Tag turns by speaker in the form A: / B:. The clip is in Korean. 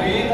A: 저희